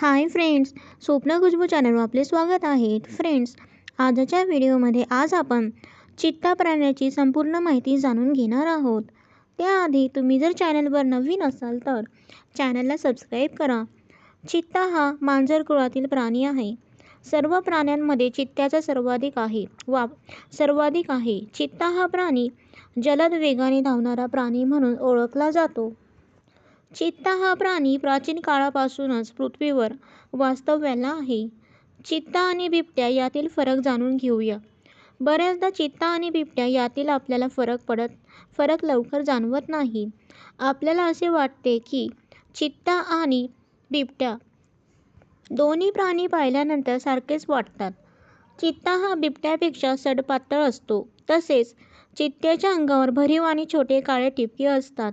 Hi friends स्वप्न खुशबू चॅनलवर आपले स्वागत आहे. फ्रेंड्स आजच्या व्हिडिओमध्ये आज आपण चित्ता प्राण्याची संपूर्ण माहिती जाणून घेणार आहोत. त्याआधी तुम्ही जर चॅनलवर नवीन असाल तर चॅनलला सबस्क्राईब करा. चित्ता हा मांजर कुळातील प्राणी आहे. सर्व प्राण्यांमध्ये चित्त्याचा सर्वाधिक आहे. वा सर्वाधिक आहे. चित्ता हा प्राणी जलद वेगाने धावणारा प्राणी म्हणून ओळखला जातो. चित्ता हा प्राणी प्राचीन काळापासूनच पृथ्वीवर वास्तव्याला आहे. चित्ता आणि बिबट्या यातील फरक जाणून घेऊया. बऱ्याचदा चित्ता आणि बिबट्या यातील आपल्याला फरक पडत फरक लवकर जाणवत नाही. आपल्याला असे वाटते की चित्ता आणि बिबट्या दोन्ही प्राणी पाहिल्यानंतर सारखेच वाटतात. चित्ता हा बिबट्यापेक्षा सडपातळ असतो. तसेच चित्त्याच्या अंगावर भरीव आणि छोटे काळे ठिपके असतात.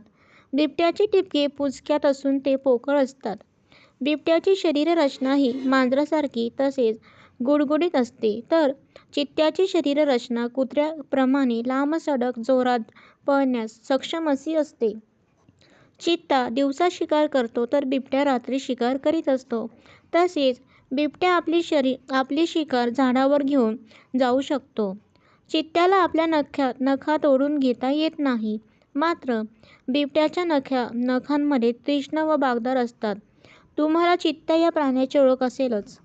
बिबट्याचे टिपके पुचक्यात असून ते पोकळ असतात. बिबट्याची शरीररचना ही मांजरासारखी तसेच गुडगुडीत असते. तर चित्त्याची शरीररचना कुत्र्याप्रमाणे लांब सडक जोरात पळण्यास सक्षम अशी असते. चित्ता दिवसा शिकार करतो तर बिबट्या रात्री शिकार करीत असतो. तसेच बिबट्या आपली शरी आपली शिकार झाडावर घेऊन जाऊ शकतो. चित्त्याला आपल्या नख्या नखा तोडून घेता येत नाही. मात्र बिबट्याच्या नख्या नखांमध्ये तीक्ष्ण व बागदार असतात. तुम्हाला चित्ता या प्राण्याची ओळख असेलच.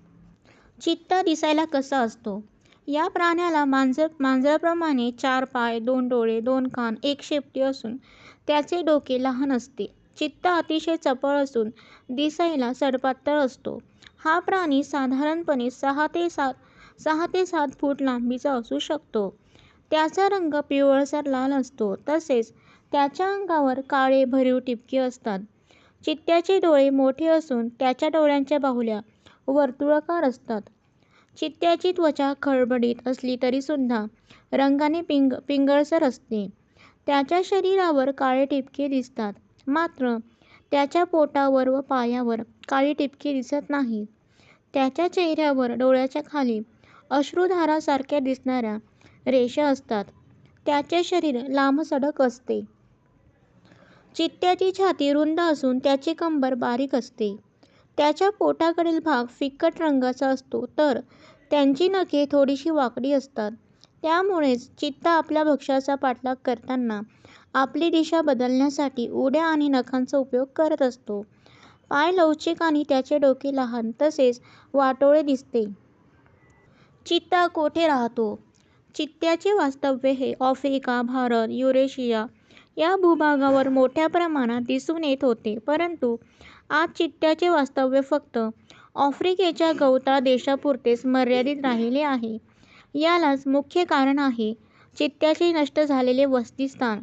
चित्ता दिसायला कसा असतो? या प्राण्याला मांजर मांजराप्रमाणे चार पाय दोन डोळे दोन कान एक शेपटी असून त्याचे डोके लहान असते. चित्ता अतिशय चपळ असून दिसायला सडपातळ असतो. हा प्राणी साधारणपणे सहा ते सात सहा ते सात फूट लांबीचा असू शकतो. त्याचा रंग पिवळसर लाल असतो. तसेच त्याच्या अंगावर काळे भरीव टिपके असतात. चित्त्याचे डोळे मोठे असून त्याच्या डोळ्यांच्या बाहुल्या वर्तुळाकार असतात. चित्त्याची त्वचा खडबडीत असली तरीसुद्धा रंगाने पिंग पिंगळसर असते. त्याच्या शरीरावर काळे टिपके दिसतात. मात्र त्याच्या पोटावर व पायावर काळी टिपके दिसत नाहीत त्याच्या चेहऱ्यावर डोळ्याच्या खाली अश्रुधारासारख्या दिसणाऱ्या रेषा असतात. त्याचे शरीर लांबसडक असते. चित्त्याची छाती रुंद असून त्याची कंबर बारीक असते. त्याच्या पोटाकडील भाग फिकट रंगाचा असतो तर त्यांची नखे थोडीशी वाकडी असतात. त्यामुळेच चित्ता आपल्या भक्ष्याचा पाठलाग करताना आपली दिशा बदलण्यासाठी उड्या आणि नखांचा उपयोग करत असतो. पाय लवचिक आणि त्याचे डोके लहान तसेच वाटोळे दिसते. चित्ता कोठे राहतो? चित्त्याचे वास्तव्य हे आफ्रिका भारत युरेशिया या भूभागावर मोठ्या प्रमाणात दिसून येत होते. परंतु आज चित्त्याचे वास्तव्य फक्त आफ्रिकेच्या गवताळ देशापुरतेच मर्यादित राहिले आहे. यालाच मुख्य कारण आहे चित्त्याचे नष्ट झालेले वसतिस्थान.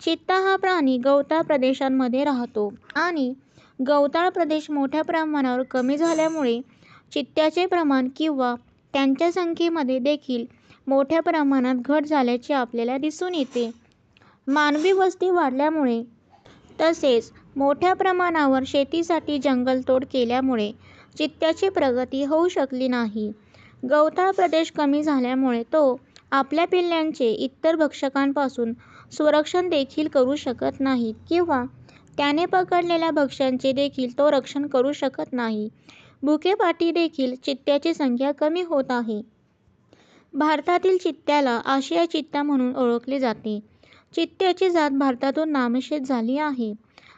चित्ता हा प्राणी गवताळ प्रदेशांमध्ये राहतो आणि गवताळ प्रदेश मोठ्या प्रमाणावर कमी झाल्यामुळे चित्त्याचे प्रमाण किंवा त्यांच्या संख्येमध्ये देखील मोठ्या प्रमाणात घट झाल्याचे आपल्याला दिसून येते. मानवी वस्ती वाढल्यामुळे तसेच मोठ्या प्रमाणावर शेतीसाठी जंगलतोड केल्यामुळे चित्त्याची प्रगती होऊ शकली नाही. गवताळ प्रदेश कमी झाल्यामुळे तो आपल्या पिल्लांचे इतर भक्षकांपासून संरक्षण देखील करू शकत नाही किंवा त्याने पकडलेल्या भक्ष्यांचे देखील तो रक्षण करू शकत नाही. भुकेपाठी देखील चित्त्याची संख्या कमी होत आहे. भारतातील चित्त्याला आशिया चित्ता म्हणून ओळखले जाते. चित्त्याची जात भारतातून नामशेष झाली आहे.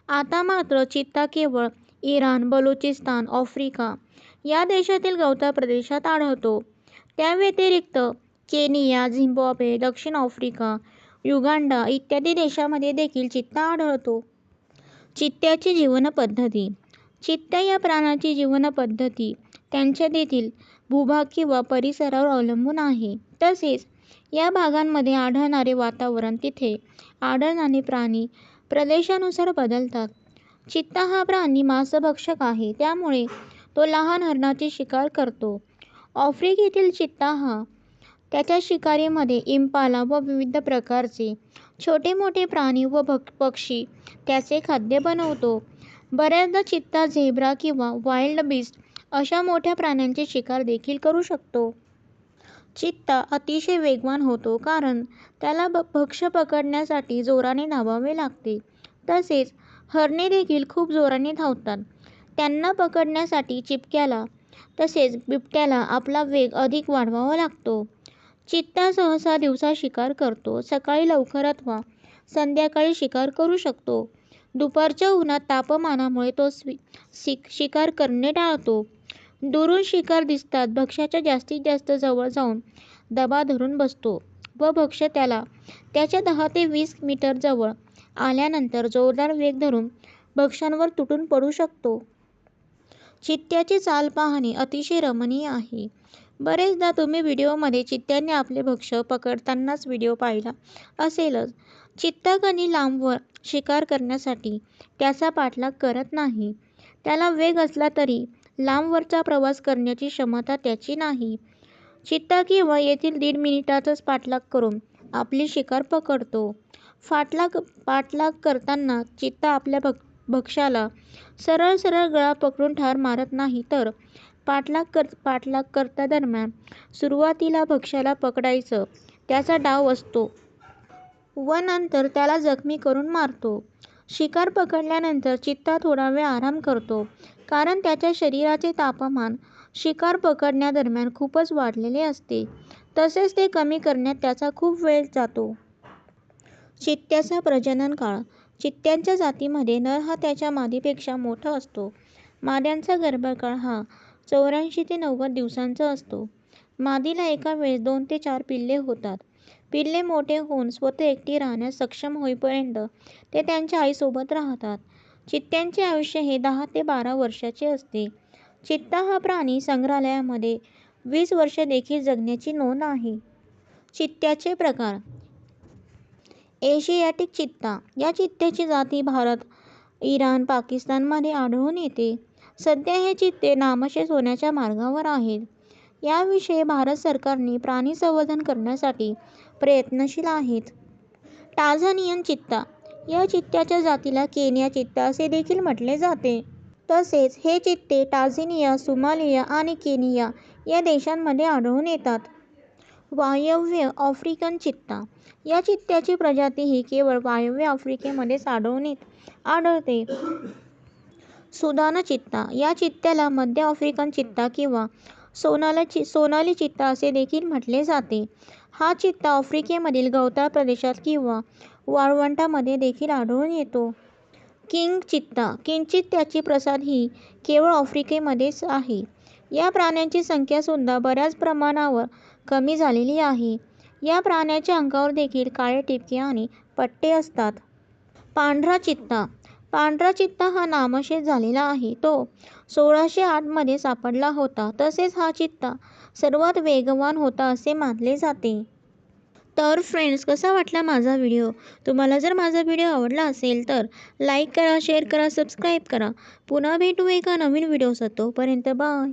आता मात्र चित्ता केवळ इराण बलुचिस्तान आफ्रिका या देशातील गवताळ प्रदेशात आढळतो. त्या व्यतिरिक्त केनिया झिम्बाब्वे दक्षिण आफ्रिका युगांडा इत्यादी देशांमध्ये देखील चित्ता आढळतो. चित्त्याची जीवनपद्धती. चित्त्या या प्राण्याची जीवनपद्धती त्यांच्या तेथील भूभाग किंवा परिसरावर अवलंबून आहे. तसेच या भागांमध्ये आढळणारे वातावरण तिथे आढळणारे प्राणी प्रदेशानुसार बदलतात. चित्ता हा प्राणी मांसभक्षक आहे त्यामुळे तो लहान हरणाची शिकार करतो. आफ्रिकेतील चित्ता हा त्याच्या शिकारीमध्ये इम्पाला व विविध प्रकारचे छोटे मोठे प्राणी व पक्षी त्याचे खाद्य बनवतो. बऱ्याचदा चित्ता झेब्रा किंवा वाईल्ड बीस्ट अशा मोठ्या प्राण्यांची शिकार देखील करू शकतो. चित्ता अतिशय वेगवान होतो कारण त्याला भक्ष्य पकडण्यासाठी जोराने धावावे लागते तसेच हरणे देखील खूप जोराने धावतात त्यांना पकडण्यासाठी चिपक्याला तसेच बिबट्याला आपला वेग अधिक वाढवावा लागतो. चित्ता सहसा दिवसा शिकार करतो. सकाळी लवकर अथवा संध्याकाळी शिकार करू शकतो. दुपारच्या उन्हात तापमानामुळे तो शिकार करणे टाळतो. दुरून शिकार दिसतात भक्ष्याच्या जास्तीत जास्त जवळ जाऊन दबा धरून बसतो व भक्ष्य त्याला त्याच्या दहा ते वीस मीटर जवळ आल्यानंतर जोरदार वेग धरून भक्ष्यांवर तुटून पडू शकतो. चित्त्याची चाल पाहणे अतिशय रमणीय आहे. बरेचदा तुम्ही व्हिडिओमध्ये चित्त्याने आपले भक्ष्य पकडतानाच व्हिडिओ पाहिला असेलच. चित्ताकणी लांबवर शिकार करण्यासाठी त्याचा पाठलाग करत नाही. त्याला वेग असला तरी लांबवरचा प्रवास करण्याची क्षमता त्याची नाही. चित्ता किंवा येथील दीड मिनिटातच पाठलाग करून आपली शिकार पकडतो. पाठलाग करताना चित्ता आपल्या भक्ष्याला सरळ सरळ गळा पकडून ठार मारत नाही तर पाठलाग करतादरम्यान सुरुवातीला भक्ष्याला पकडायचा त्याचा डाव असतो व नंतर त्याला जखमी करून मारतो. शिकार पकडल्यानंतर चित्ता थोडा वेळ आराम करतो कारण त्याच्या शरीराचे तापमान शिकार पकडण्यादरम्यान खूपच वाढलेले असते तसेच ते कमी करण्यात त्याचा खूप वेळ जातो. चित्त्याचा प्रजनन काळ चित्त्यांच्या जातीमध्ये नर हा त्याच्या मादीपेक्षा मोठा असतो. माद्यांचा गर्भकाळ हा चौऱ्याऐंशी ते नव्वद दिवसांचा असतो. मादीला एका वेळेस दोन ते चार पिल्ले होतात. पिल्ले मोठे होऊन स्वतः एकटी राहण्यास सक्षम होईपर्यंत ते त्यांच्या आईसोबत राहतात. चित्त्यांचे आयुष्य हे दहा ते बारा वर्षाचे असते. चित्ता हा प्राणी संग्रहालयामध्ये वीस वर्षे देखील जगण्याची नोंद आहे. चित्त्याचे प्रकार एशियाटिक चित्ता या चित्त्याची जाती भारत, इराण, पाकिस्तानमध्ये आढळून येते. सध्या हे चित्ते नामशेष होण्याच्या मार्गावर आहेत. याविषयी भारत सरकारने प्राणी संवर्धन करण्यासाठी प्रयत्नशील आहेत टाझानियन चित्ता या चित्त्याच्या जातीला केनिया चित्ता असे देखील म्हटले जाते. तसेच हे चित्ते टांझानिया, सोमालिया आणि केनिया या देशांमध्ये आढळून येतात. वायव्य आफ्रिकन चित्ता या चित्त्याची प्रजाती ही केवळ वायव्य आफ्रिकेमध्येच आढळते. सुदान चित्ता या चित्त्याला मध्य आफ्रिकन चित्ता किंवा सोनाली चित्ता असे देखील म्हटले जाते. हा चित्ता आफ्रिकेमधील गवताळ प्रदेशात किंवा वाळवंटामध्ये देखील आढळून येतो. किंग चित्ता किंचित त्याची प्रसाद ही केवळ आफ्रिकेमध्येच आहे. या प्राण्याची संख्यासुद्धा बऱ्याच प्रमाणावर कमी झालेली आहे. या प्राण्याच्या अंगावर देखील काळे ठिपके आणि पट्टे असतात. पांढरा चित्ता पांढरा चित्ता हा नामशेष झालेला आहे. तो सोळाशे आठमध्ये सापडला होता. तसेच हा चित्ता सर्वात वेगवान होता असे मानले जाते. तर फ्रेंड्स कसा वाटला माझा व्हिडिओ. तुम्हाला जर माझा व्हिडिओ आवडला असेल तर लाईक करा, शेअर करा, सबस्क्राईब करा. पुन्हा भेटू एका नवीन व्हिडिओसह तोपर्यंत बाय.